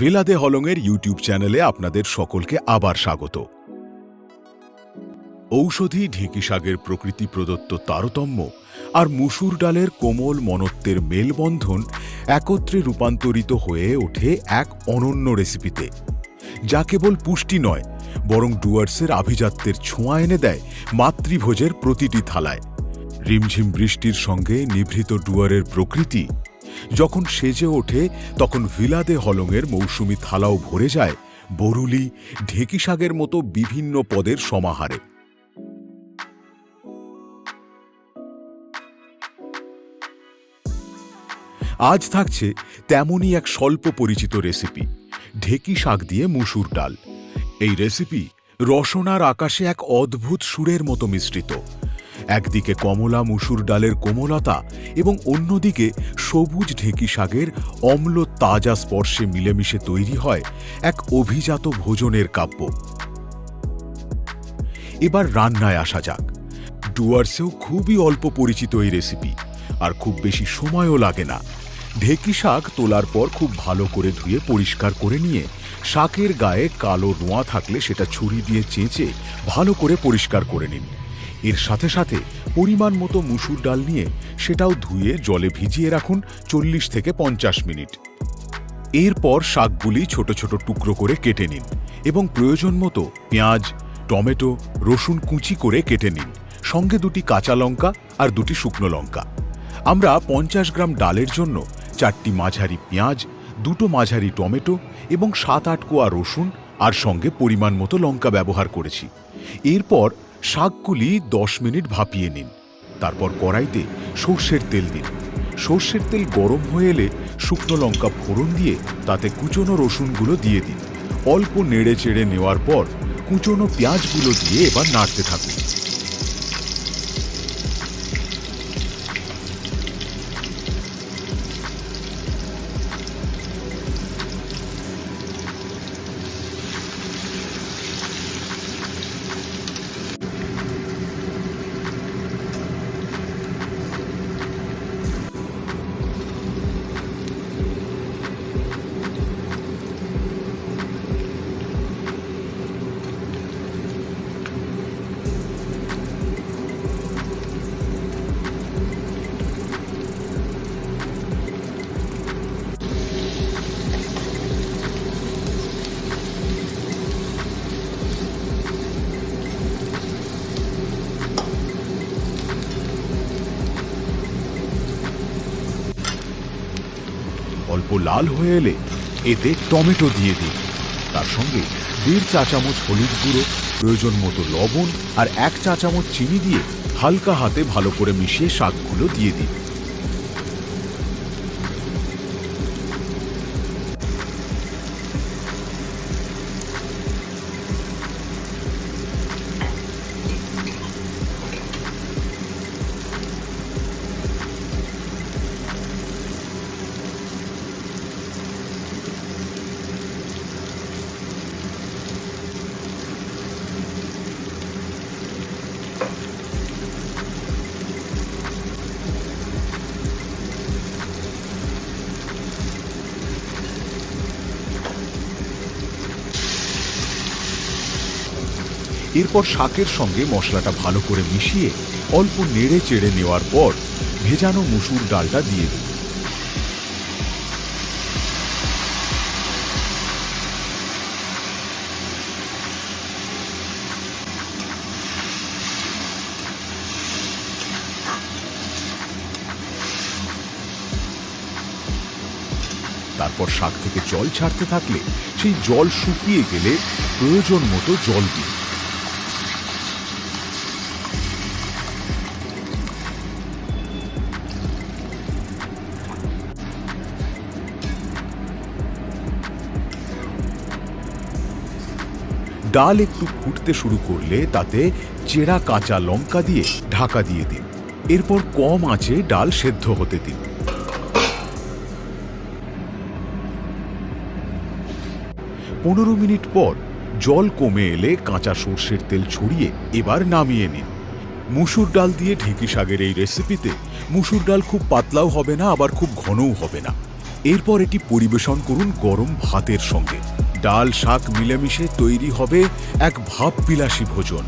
ভিলাদে হলংয়ের YouTube চ্যানেলে আপনাদের সকলকে আবার স্বাগত। ঔষধি ঢেঁকি শাকের প্রকৃতি প্রদত্ত তারতম্য আর মুসুর ডালের কোমল মনত্বের মেলবন্ধন একত্রে রূপান্তরিত হয়ে ওঠে এক অনন্য রেসিপিতে, যা কেবল পুষ্টি নয়, বরং ডুয়ার্সের আভিজাত্যের ছোঁয়া এনে দেয় মাতৃভোজের প্রতিটি থালায়। রিমঝিম বৃষ্টির সঙ্গে নিভৃত ডুয়ারের প্রকৃতি যখন সেজে ওঠে, তখন ভিলাদে হলংয়ের মৌসুমি থালাও ভরে যায়, বরুলি, ঢেকি শাকের মতো বিভিন্ন পদের সমাহারে। আজ থাকছে তেমনই এক স্বল্প পরিচিত রেসিপি, ঢেকি শাক দিয়ে মুসুর ডাল। এই রেসিপি রসনার আকাশে এক অদ্ভুত সুরের মতো মিশ্রিত। একদিকে কমলা মুসুর ডালের কোমলতা এবং অন্যদিকে সবুজ ঢেঁকি শাকের অম্ল তাজা স্পর্শে মিলেমিশে তৈরি হয় এক অভিজাত ভোজনের কাব্য। এবার রান্নায় আসা যাক। ডুয়ার্সেও খুবই অল্প পরিচিত এই রেসিপি, আর খুব বেশি সময়ও লাগে না। ঢেকি শাক তোলার পর খুব ভালো করে ধুয়ে পরিষ্কার করে নিয়ে শাকের গায়ে কালো রোঁয়া থাকলে সেটা ছুরি দিয়ে চেঁচে ভালো করে পরিষ্কার করে নিন। এর সাথে সাথে পরিমাণ মতো মুসুর ডাল নিয়ে সেটাও ধুয়ে জলে ভিজিয়ে রাখুন চল্লিশ থেকে পঞ্চাশ মিনিট। এরপর শাকগুলি ছোট ছোট টুকরো করে কেটে নিন এবং প্রয়োজন মতো পেঁয়াজ, টমেটো, রসুন কুচি করে কেটে নিন। সঙ্গে দুটি কাঁচা লঙ্কা আর দুটি শুকনো লঙ্কা। আমরা পঞ্চাশ গ্রাম ডালের জন্য চারটি মাঝারি পেঁয়াজ, দুটো মাঝারি টমেটো এবং সাত আট কোয়া রসুন আর সঙ্গে পরিমাণ মতো লঙ্কা ব্যবহার করেছি। এরপর শাকগুলি দশ মিনিট ভাপিয়ে নিন। তারপর কড়াইতে সর্ষের তেল দিন। সর্ষের তেল গরম হয়ে এলে শুকনো লঙ্কা ফোড়ন দিয়ে তাতে কুচনো রসুনগুলো দিয়ে দিন। অল্প নেড়ে চেড়ে নেওয়ার পর কুচনো পেঁয়াজগুলো দিয়ে এবার নাড়তে থাকুন। অল্প লাল হয়ে এলে এতে টমেটো দিয়ে দিন। তার সঙ্গে দেড় চা চামচ হলুদ গুঁড়ো, প্রয়োজন মতো লবণ আর এক চা চামচ চিনি দিয়ে হালকা হাতে ভালো করে মিশিয়ে শাকগুলো দিয়ে দিন। এরপর শাকের সঙ্গে মশলাটা ভালো করে মিশিয়ে অল্প নেড়ে চেড়ে নেওয়ার পর ভেজানো মুসুর ডালটা দিয়ে দিন। তারপর শাক থেকে জল ছাড়তে থাকলে সেই জল শুকিয়ে গেলে প্রয়োজন মতো জল দিন। ডাল একটু ফুটতে শুরু করলে তাতে চেরা কাঁচা লঙ্কা দিয়ে ঢাকা দিয়ে দিন। এরপর কম আঁচে ডাল সেদ্ধ হতে দিন। পনেরো মিনিট পর জল কমে এলে কাঁচা সর্ষের তেল ছড়িয়ে এবার নামিয়ে নিন। মুসুর ডাল দিয়ে ঢেঁকি শাকের এই রেসিপিতে মুসুর ডাল খুব পাতলাও হবে না, আবার খুব ঘনও হবে না। এরপর এটি পরিবেশন করুন গরম ভাতের সঙ্গে। ডাল শাক মিলেমিশে তৈরি হবে এক ভাববিলাসী ভোজন।